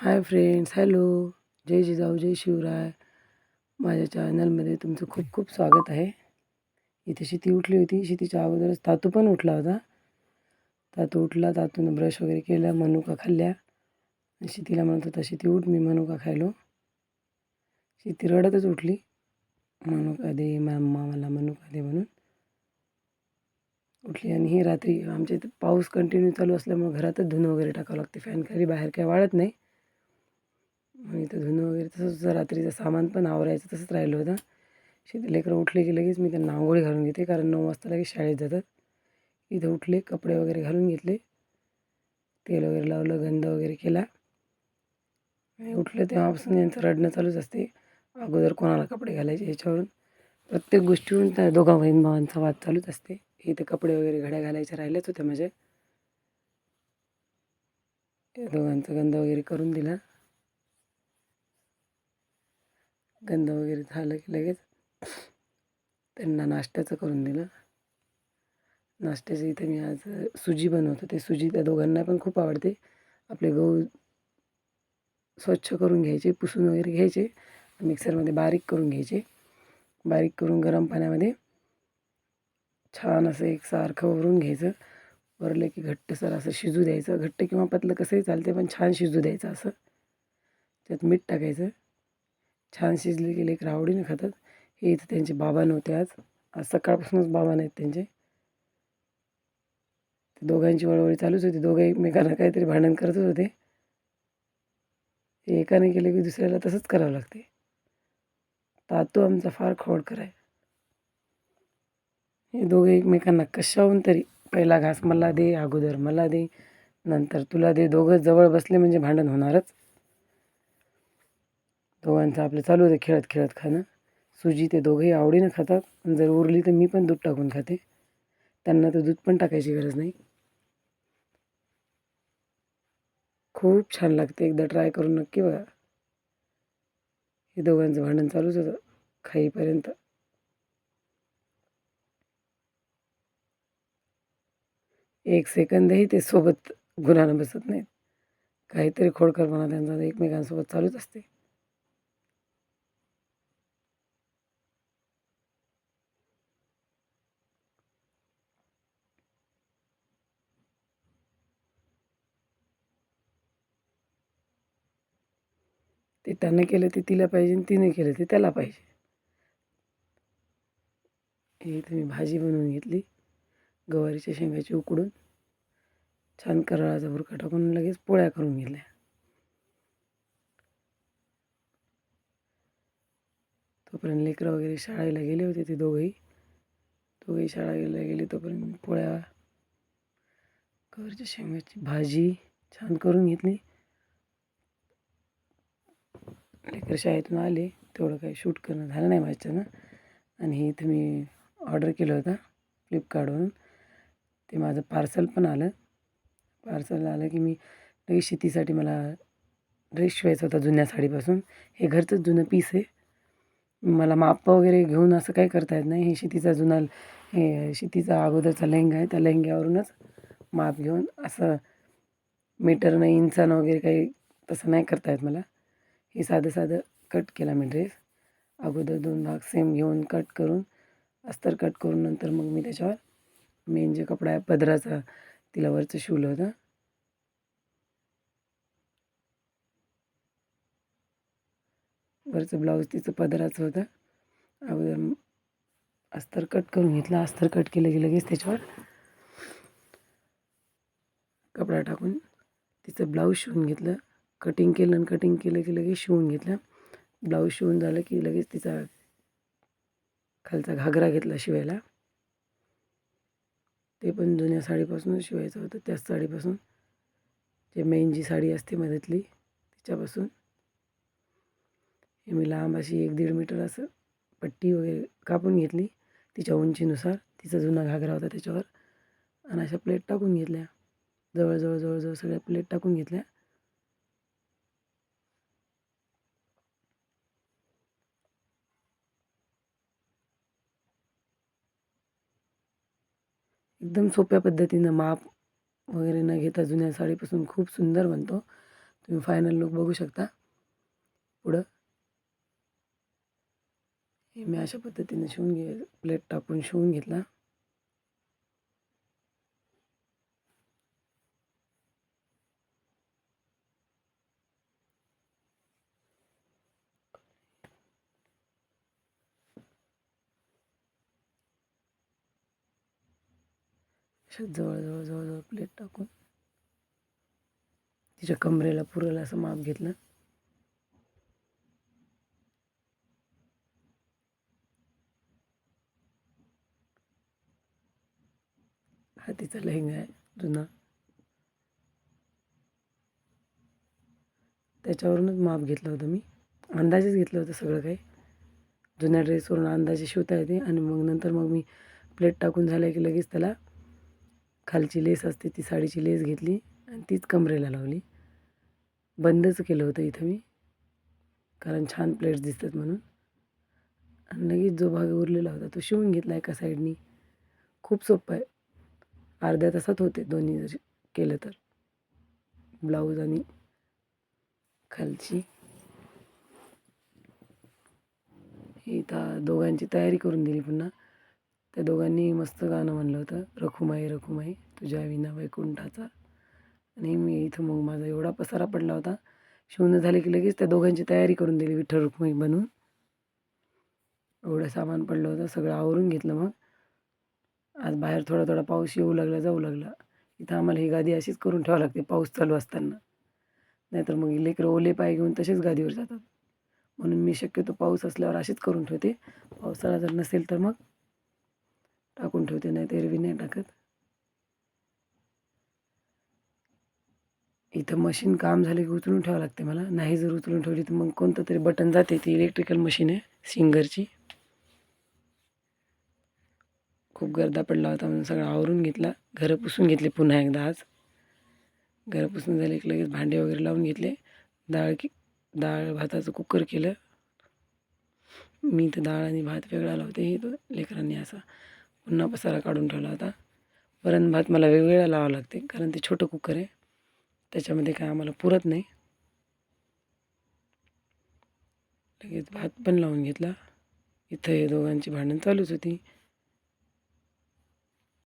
हाय friends hello जय जिजाऊ जय शिवराय. माझ्या चॅनलमध्ये तुमचं खूप खूप स्वागत आहे. इथे शेती उठली होती. शेतीच्या अगोदरच तातू पण उठला होता. तातू उठला तातून ब्रश वगैरे केला मनुका खाल्ल्या. आणि शेतीला म्हणत होता शेती उठ मी मनुका खायलो. शेती रडतच उठली. मनुका दे मामा मला मनुका दे म्हणून. उठली आणि ही रात्री आमच्या इथं पाऊस कंटिन्यू चालू असल्यामुळे घरातच धुणं वगैरे टाकावं लागते. फॅन खाली बाहेर काय वाळत नाही. मग इथं धुणं वगैरे तसंच रात्रीचं सामान पण आवरायचं तसंच राहिलं होतं. शेती लेकरं उठले की लगेच मी त्यांना आंघोळी घालून घेते कारण नऊ वाजता लगेच शाळेत जातात. इथं उठले कपडे वगैरे घालून घेतले. तेल वगैरे लावलं गंध वगैरे केला. आणि उठलं तेव्हापासून यांचं रडणं चालूच असते. अगोदर कोणाला कपडे घालायचे याच्यावरून. प्रत्येक गोष्टीवरून त्या दोघा बहीण भावांचा वाद चालूच असते. इथे कपडे वगैरे घड्या घालायच्या राहिल्याच होत्या माझ्या. दोघांचा गंध वगैरे करून दिला. गंध वगैरे झालं की लगेच त्यांना नाश्त्याचं करून दिलं. नाश्त्याचं इथे मी आज सुजी बनवतो. ते सुजी त्या दोघांना पण खूप आवडते. आपले गहू स्वच्छ करून घ्यायचे पुसून वगैरे घ्यायचे मिक्सरमध्ये बारीक करून घ्यायचे. बारीक करून गरम पाण्यामध्ये छान असं एक सारखं वरून घ्यायचं. वरलं की घट्टसर असं शिजू द्यायचं. घट्ट किंवा पतलं कसंही चालते पण छान शिजू द्यायचं असं. त्यात मीठ टाकायचं. छान शिजले की एक आवडीने खातात. हे इथं त्यांचे बाबा नव्हते आज. आज सकाळपासूनच बाबा नाहीत त्यांचे. ते दोघांची वळवळी चालूच होती. दोघं एकमेकांना काहीतरी भांडण करतच होते. एकाने केलं की दुसऱ्याला तसंच करावं लागते. तातू आमचा फार खोडकर आहे. हे दोघे एकमेकांना कशाहून तरी पहिला घास मला दे अगोदर मला दे नंतर तुला दे. दोघं जवळ बसले म्हणजे भांडण होणारच. दोघांचं आपलं चालू होतं खेळत खेळत खाणं. सुजी ते दोघंही आवडीनं खातात. जर उरली तर मी पण दूध टाकून खाते. त्यांना तर दूध पण टाकायची गरज नाही. खूप छान लागते. एकदा ट्राय करून नक्की बघा. हे दोघांचं भांडण चालूच होतं. खाईपर्यंत. एक सेकंदही ते सोबत गुन्हा बसत नाहीत. काहीतरी खोडकरपणा त्यांचा एकमेकांसोबत चालूच असते. ते त्यानं केलं ते तिला पाहिजे आणि तिने केलं ते त्याला पाहिजे. हे इथे मी भाजी बनवून घेतली. गवारीच्या शेंगाची उकडून छान करळाचा बुरका टाकून लगेच पोळ्या करून घेतल्या. तोपर्यंत लेकरं वगैरे शाळेला गेले होते ते दोघंही. दोघंही शाळा शाळेला गेले तोपर्यंत पोळ्या गवारीच्या शेंगाची भाजी छान करून घेतली. लेकर शाळेतून आले. तेवढं काही शूट करणं झालं नाही माझ्यानं आणि हे इथं मी ऑर्डर केलं होतं फ्लिपकार्टवरून. ते माझं पार्सल पण आलं. पार्सल आलं की मी लगेच शेतीसाठी मला ड्रेस शिवायचा होता जुन्या साडीपासून. हे घरचंच जुनं पीस आहे. मला माप वगैरे घेऊन असं काही करता येत नाही. हे शेतीचा जुना हे शेतीचा अगोदरचा लेहंगा आहे. त्या लेहंग्यावरूनच माप घेऊन असं मीटरनं इंचानं वगैरे काही तसं नाही करता येत मला. हे साधं साधं कट केला मी ड्रेस अगोदर दोन भाग सेम घेऊन कट करून अस्तर कट करून नंतर मग मी त्याच्यावर मेन जे कपडा आहे पदराचा तिला वरचं शिवलं होतं. वरचं ब्लाऊज तिचं पदराचं होतं. अगोदर अस्तर कट करून घेतला. अस्तर कट केलं की लगेच त्याच्यावर कपडा टाकून तिचं ब्लाऊज शिवून घेतलं. कटिंग केलं आणि कटिंग केलं की लगेच शिवून घेतलं. ब्लाऊज शिवून झालं की लगेच तिचा खालचा घागरा घेतला शिवायला. ते पण जुन्या साडीपासूनच शिवायचं होतं. त्याच साडीपासून जे मेन जी साडी असते मधातली तिच्यापासून. हे मी लांब अशी एक दीड मीटर असं पट्टी वगैरे कापून घेतली तिच्या उंचीनुसार. तिचा जुना घागरा होता त्याच्यावर. आणि अशा प्लेट टाकून घेतल्या. जवळजवळ जवळजवळ सगळ्या प्लेट टाकून घेतल्या. एकदम सोप्या पद्धतीनं माप वगैरे न घेता जुन्या साडीपासून खूप सुंदर बनतो. तुम्ही फायनल लुक बघू शकता. पुढं. हे मी अशा पद्धतीने शिवून घे प्लेट टाकून शिवून घेतला. अशा जवळजवळ जवळजवळ प्लेट टाकून. तिच्या कमरेला पुरेल असं माप घेतलं. हा तिचा लेहंगा आहे जुना. त्याच्यावरूनच माप घेतलं होतं मी. अंदाजेच घेतलं होतं सगळं काही. जुन्या ड्रेसवरून अंदाजे शिवता येते आणि मग नंतर मग मी प्लेट टाकून झालं की लगेच त्याला खालची लेस असते ती साडीची लेस घेतली आणि तीच कमरेला लावली. बंदच केलं होतं इथं मी कारण छान प्लेट्स दिसतात म्हणून. आणि लगेच जो भाग उरलेला होता तो शिवून घेतला एका साईडनी खूप सोपं आहे. अर्ध्या तासात होते दोन्ही जर केलं तर. ब्लाऊज आणि खालची. इथं दोघांची तयारी करून दिली पुन्हा. त्या दोघांनी मस्त गाणं म्हणलं होतं रखुमाई रखुमाई तुझ्या विना वैकुंठाचा. आणि मी इथं मग माझा एवढा पसारा पडला होता शिवणं झाले की लगेच त्या दोघांची तयारी करून दिली विठ्ठल रुक्माई बनवून एवढं सामान पडलं होतं सगळं आवरून घेतलं मग. आज बाहेर थोडा थोडा पाऊस येऊ लागला जाऊ लागला. इथं आम्हाला ही गादी अशीच करून ठेवावं लागते पाऊस चालू असताना. नाहीतर मग लेकरं ओले पाय घेऊन तसेच गादीवर जातात. म्हणून मी शक्यतो पाऊस असल्यावर अशीच करून ठेवते. पावसाळा जर नसेल तर मग. टाकून ठेवते नाही तर एरवी नाही टाकत. इथं मशीन काम झाले की उचलून ठेवावं लागते मला. नाही जर उचलून ठेवली तर मग कोणतं तरी बटन जाते ती इलेक्ट्रिकल मशीन आहे सिंगरची. खूप गर्दा पडला होता म्हणून सगळं आवरून घेतला. घरं पुसून घेतले पुन्हा एकदा आज. घरं पुसून झाले की लगेच भांडे वगैरे लावून घेतले. डाळ की डाळ भाताचं कुकर केलं. मी तर डाळ आणि भात वेगळा लावते हे तो लेकरांनी असा पुन्हा पसारा काढून ठेवला होता. वरण भात मला वेगवेगळा लावावं लागते कारण ते छोटं कुकर आहे. त्याच्यामध्ये काय आम्हाला पुरत नाही. लगेच भात पण लावून घेतला. इथं हे दोघांची भांडण चालूच होती.